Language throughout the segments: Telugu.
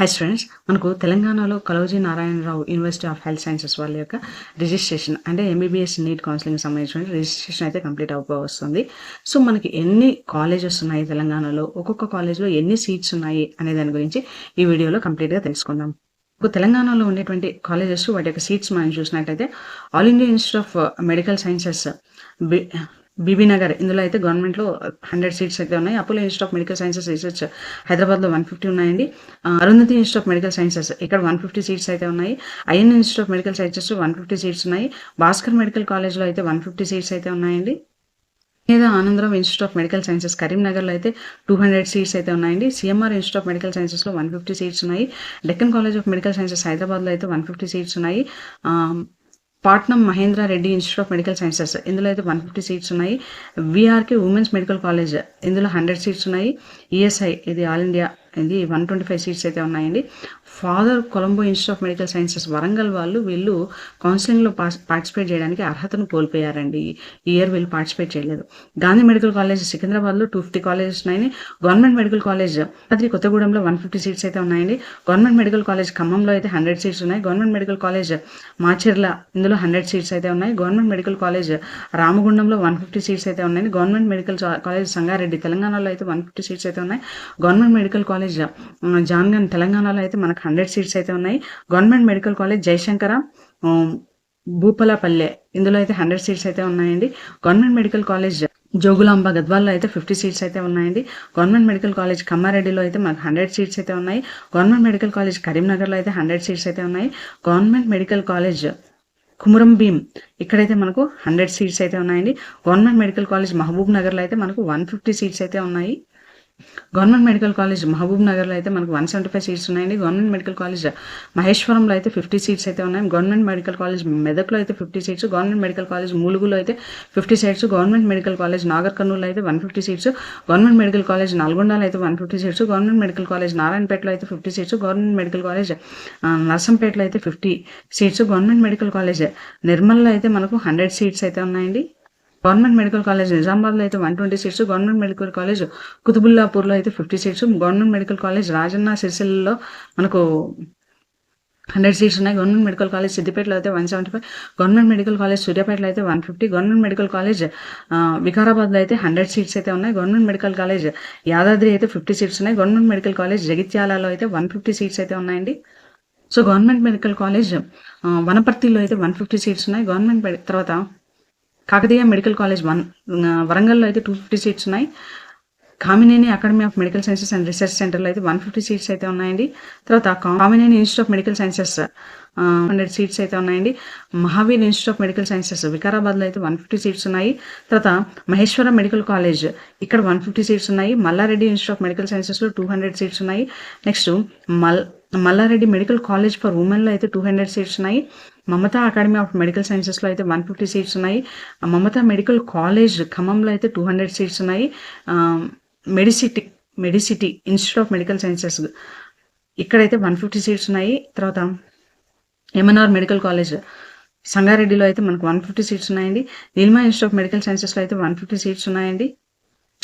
హై స్టూడెంట్స్ మనకు తెలంగాణలో Kaloji Narayanarao university of health sciences వాళ్ళ యొక్క రిజిస్ట్రేషన్ అంటే ఎంబీబీఎస్ నీట్ కౌన్సిలింగ్ సంబంధించిన రిజిస్ట్రేషన్ అయితే కంప్లీట్ వస్తుంది సో మనకి ఎన్ని కాలేజెస్ ఉన్నాయి తెలంగాణలో? ఒక్కొక్క కాలేజ్లో ఎన్ని సీట్స్ ఉన్నాయి అనే దాని గురించి ఈ వీడియోలో కంప్లీట్గా తెలుసుకుందాం. ఇప్పుడు తెలంగాణలో ఉండేటువంటి కాలేజెస్ వాటి యొక్క సీట్స్ మనం చూసినట్లయితే all India institute of medical sciences Bibi Nagar. ఇందులో అయితే గవర్నమెంట్లో హండ్రెడ్ సీట్స్ అయితే ఉన్నాయి. Apollo institute of medical sciences research హైదరాబాద్లో వన్ ఫిఫ్టీ ఉన్నాయండి. Arundhati institute of medical sciences ఇక్కడ వన్ ఫిఫ్టీ సీట్స్ అయితే ఉన్నాయి. IN institute of medical sciences one fifty seats ఉన్నాయి. భాస్కర్ మెడికల్ కాలేజ్లో అయితే వన్ ఫిఫ్టీ సీట్స్ అయితే ఉన్నాయండి. లేదా Anandarao institute of medical sciences కరీంనగర్లో అయితే టూ హండ్రెడ్ సీట్స్ అయితే ఉన్నాయండి. సిఎంఆర్ ఇన్స్టిట్యూట్ ఆఫ్ మెడికల్ సైన్సెస్లో వన్ ఫిఫ్టీ సీట్స్ ఉన్నాయి. Deccan college of medical sciences హైదరాబాద్లో అయితే వన్ ఫిఫ్టీ సీట్స్ ఉన్నాయి. Patnam Mahendra Reddy institute of medical sciences. ఇందులో అయితే వన్ ఫిఫ్టీ సీట్స్ ఉన్నాయి. విఆర్కే ఉమెన్స్ మెడికల్ కాలేజ్ ఇందులో హండ్రెడ్ సీట్స్ ఉన్నాయి. ఈఎస్ఐ ఇది ఆల్ ఇండియా ఇది వన్ ట్వంటీ ఫైవ్ సీట్స్ అయితే ఉన్నాయండి. Father Colombo institute of medical sciences Warangal వాళ్ళు వీళ్ళు కౌన్సిలింగ్లో పార్టిసిపేట్ చేయడానికి అర్హతను కోల్పోయారండి. ఈ ఇయర్ వీళ్ళు పార్టిసిపేట్ చేయలేదు. గాంధీ మెడికల్ కాలేజ్ సికింద్రాబాద్లో టూ ఫిఫ్టీ కాలేజెస్ ఉన్నాయని గవర్నమెంట్ మెడికల్ కాలేజ్ అది కొత్తగూడెంలో వన్ ఫిఫ్టీ సీట్స్ అయితే ఉన్నాయండి. గవర్నమెంట్ మెడికల్ కాలేజ్ ఖమ్మంలో అయితే హండ్రెడ్ సీట్స్ ఉన్నాయి. గవర్నమెంట్ మెడికల్ కాలేజ్ మాచర్ల ఇందులో హండ్రెడ్ సీట్స్ అయితే ఉన్నాయి. గవర్నమెంట్ మెడికల్ కాలేజ్ రామగుండంలో వన్ ఫిఫ్టీ సీట్స్ అయితే ఉన్నాయి గవర్నమెంట్ మెడికల్ కాలేజ్ సంగారెడ్డి తెలంగాణలో అయితే వన్ ఫిఫ్టీ సీట్స్ అయితే ఉన్నాయి. Government medical college college Jangaon తెలంగాణలో అయితే మనకు హండ్రెడ్ సీట్స్ అయితే ఉన్నాయి. Government medical college Jayashankar Bhupalpally ఇందులో అయితే హండ్రెడ్ సీట్స్ అయితే ఉన్నాయండి. గవర్నమెంట్ మెడికల్ కాలేజ్ జోగులాంబ గద్వాల్లో అయితే ఫిఫ్టీ సీట్స్ అయితే ఉన్నాయండి. గవర్నమెంట్ మెడికల్ కాలేజ్ కమ్మారెడ్డిలో అయితే మనకు హండ్రెడ్ సీట్స్ అయితే ఉన్నాయి. గవర్నమెంట్ మెడికల్ కాలేజ్ కరీంనగర్లో అయితే హండ్రెడ్ సీట్స్ అయితే ఉన్నాయి. Government medical college Kumuram Bheem ఇక్కడైతే మనకు హండ్రెడ్ సీట్స్ అయితే ఉన్నాయండి. గవర్నమెంట్ మెడికల్ కాలేజ్ మహబూబ్ నగర్లో అయితే మనకు వన్ ఫిఫ్టీ సీట్స్ అయితే ఉన్నాయి. గవర్నమెంట్ మెడికల్ కాలేజ్ మహబూబ్ నగర్లో అయితే మనకు వన్ సెవెంటీ ఫైవ్ సీట్స్ ఉన్నాయండి. గవర్నమెంట్ మెడికల్ కాలేజ్ మహేశ్వరంలో అయితే ఫిఫ్టీ సీట్స్ అయితే ఉన్నాయి. గవర్నమెంట్ మెడికల్ కాలేజ్ మెదక్లో అయితే fifty seats government medical college ములుగులో అయితే fifty seats government medical college Nagarkurnool అయితే one fifty seats government medical college నల్గొండలో అయితే one fifty seats government medical college నారాయణపేటలో అయితే fifty seats government medical college నర్సంపేటలో అయితే fifty seats government medical college నిర్మల్లో అయితే మనకు హండ్రెడ్ సీట్స్ అయితే ఉన్నాయండి. గవర్నమెంట్ మెడికల్ కాలేజ్ నిజామాబాద్లో అయితే one twenty seats government medical college కుతుబుల్లాపూర్లో అయితే fifty seats government medical college Rajanna సిరిసిల్లలో మనకు హండ్రెడ్ సీట్స్ ఉన్నాయి. గవర్నమెంట్ మెడికల్ కాలేజ్ సిద్దిపేటలో అయితే one seventy five government medical college సూర్యాపేటలో అయితే one fifty government medical college వికారాబాద్లో అయితే హండ్రెడ్ సీట్స్ అయితే ఉన్నాయి. గవర్నమెంట్ మెడికల్ కాలేజ్ యాదాద్రి అయితే ఫిఫ్టీ సీట్స్ ఉన్నాయి. గవర్నమెంట్ మెడికల్ కాలేజ్ జగిత్యాలలో అయితే వన్ ఫిఫ్టీ సీట్స్ అయితే ఉన్నాయండి. సో గవర్నమెంట్ మెడికల్ కాలేజ్ వనపర్తిలో అయితే వన్ ఫిఫ్టీ సీట్స్ ఉన్నాయి. గవర్నమెంట్ తర్వాత కాకతీయ మెడికల్ కాలేజ్ వన్ వరంగల్లో అయితే టూ ఫిఫ్టీ సీట్స్ ఉన్నాయి. Kamineni academy of medical sciences and research సెంటర్లో అయితే వన్ ఫిఫ్టీ సీట్స్ అయితే ఉన్నాయండి. తర్వాత Kamineni institute of medical sciences hundred seats అయితే ఉన్నాయండి. Mahavir institute of medical sciences వికారాబాద్లో అయితే వన్ ఫిఫ్టీ సీట్స్ ఉన్నాయి. తర్వాత మహేశ్వరం మెడికల్ కాలేజ్ ఇక్కడ వన్ ఫిఫ్టీ సీట్స్ ఉన్నాయి. మల్లారెడ్డి ఇన్స్టిట్యూట్ ఆఫ్ మెడికల్ సైన్సెస్లో టూ హండ్రెడ్ సీట్స్ ఉన్నాయి. నెక్స్ట్ మల్ మల్లారెడ్డి మెడికల్ కాలేజ్ ఫర్ ఉమెన్లో అయితే టూ హండ్రెడ్ సీట్స్ ఉన్నాయి. మమతా అకాడమీ ఆఫ్ మెడికల్ సైన్సెస్లో అయితే వన్ ఫిఫ్టీ సీట్స్ ఉన్నాయి. మమతా మెడికల్ కాలేజ్ ఖమ్మంలో అయితే టూ హండ్రెడ్ సీట్స్ ఉన్నాయి. MediCiti MediCiti institute of medical sciences ఇక్కడైతే వన్ ఫిఫ్టీ సీట్స్ ఉన్నాయి. తర్వాత ఎంఎన్ఆర్ మెడికల్ కాలేజ్ సంగారెడ్డిలో అయితే మనకు వన్ ఫిఫ్టీ సీట్స్ ఉన్నాయండి. నీల్మా ఇన్స్టిట్యూట్ ఆఫ్ మెడికల్ సైన్సెస్లో అయితే వన్ ఫిఫ్టీ సీట్స్ ఉన్నాయండి.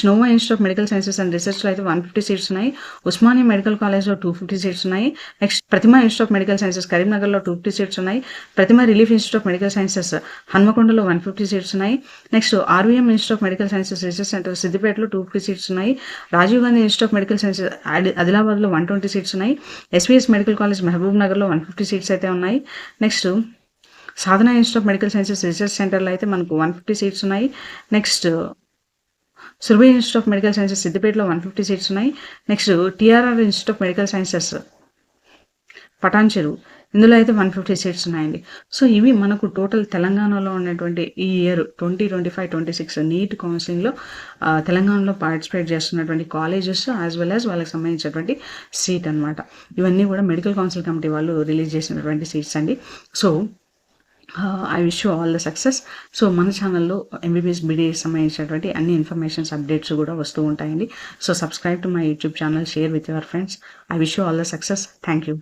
స్నోవా institute of medical sciences and రీసెర్చ్లో అయితే వన్ ఫిఫ్టీ సీట్స్ ఉన్నాయి. ఉస్మానియా మెడికల్ కాలేజ్లో టూ ఫిఫ్టీ సీట్స్ ఉన్నాయి. Next Prathima institute of medical sciences కరీంనగర్లో టూ ఫిఫ్టీ సీట్స్ ఉన్నాయి. Prathima relief institute of medical sciences హన్మకొండలో one fifty seats ఉన్నాయి. Next RVM institute of medical sciences research centre సిద్దిపేటలో టూ ఫిఫ్టీ సీట్స్ ఉన్నాయి. Rajiv Gandhi institute of medical sciences ఆదిలాబాద్లో వన్ ట్వంటీ సీట్స్ ఉన్నాయి. ఎస్వీఎస్ మెడికల్ కాలేజ్ మహబూబ్ నగర్లో వన్ ఫిఫ్టీ సీట్స్ అయితే ఉన్నాయి. Next Sadhana institute of medical sciences research సెంటర్లో అయితే మనకు వన్ ఫిఫ్టీ సీట్స్ ఉన్నాయి. Next Surabhi institute of medical sciences సిద్దిపేటలో వన్ ఫిఫ్టీ సీట్స్ ఉన్నాయి. Next TRR institute of medical sciences Patancheru ఇందులో అయితే వన్ ఫిఫ్టీ సీట్స్ ఉన్నాయండి. సో ఇవి మనకు టోటల్ తెలంగాణలో ఉన్నటువంటి ఈ year twenty twenty five twenty six NEET కౌన్సిలింగ్లో తెలంగాణలో పార్టిసిపేట్ చేస్తున్నటువంటి కాలేజెస్ యాజ్ వెల్ యాజ్ వాళ్ళకి సంబంధించినటువంటి సీట్ అనమాట ఇవన్నీ కూడా మెడికల్ కౌన్సిల్ కమిటీ వాళ్ళు రిలీజ్ చేసినటువంటి సీట్స్ అండి. So I wish you all the success so మన ఛానల్లో ఎంబీబీఎస్ బీడీఎస్ సంబంధించినటువంటి అన్ని ఇన్ఫర్మేషన్స్ అప్డేట్స్ కూడా వస్తూ ఉంటాయండి. So subscribe to my YouTube channel share with your friends I wish you all the success thank you